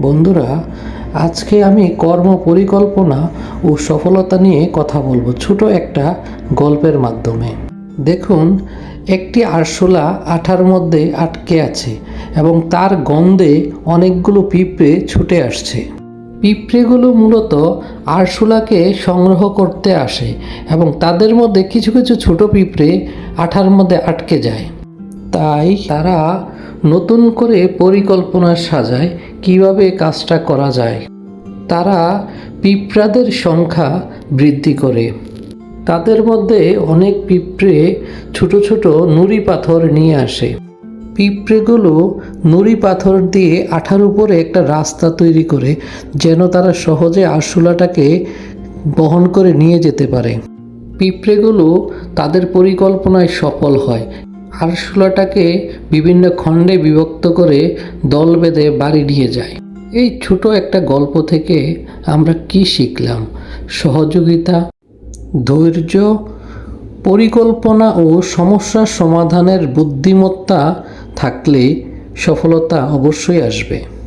বন্ধুরা, আজকে আমি কর্ম পরিকল্পনা ও সফলতা নিয়ে কথা বলব ছোট একটা গল্পের মাধ্যমে। দেখুন, একটি আরশোলা আঠার মধ্যে আটকে আছে এবং তার গন্ধে অনেকগুলো পিঁপড়ে ছুটে আসছে। পিঁপড়েগুলো মূলত আরশোলাকে সংগ্রহ করতে আসে এবং তাদের মধ্যে কিছু কিছু ছোট পিঁপড়ে আঠার মধ্যে আটকে যায়। তাই তারা নতুন করে পরিকল্পনা সাজায় কীভাবে কাজটা করা যায়? তারা পিঁপড়াদের সংখ্যা বৃদ্ধি করে। তাদের মধ্যে অনেক পিঁপড়ে ছোট ছোট নুড়ি পাথর নিয়ে আসে। পিঁপড়েগুলো নুড়ি পাথর দিয়ে আঠার উপরে একটা রাস্তা তৈরি করে, যেন তারা সহজে আরশোলাটাকে বহন করে নিয়ে যেতে পারে। পিঁপড়েগুলো তাদের পরিকল্পনায় সফল হয়। আরশোলাটাকে বিভিন্ন খণ্ডে বিভক্ত করে দল বেঁধে বাড়ি নিয়ে যায়। এই ছোট একটা গল্প থেকে আমরা কি শিখলাম? সহযোগিতা, ধৈর্য, পরিকল্পনা ও সমস্যা সমাধানের বুদ্ধিমত্তা থাকলে সফলতা অবশ্যই আসবে।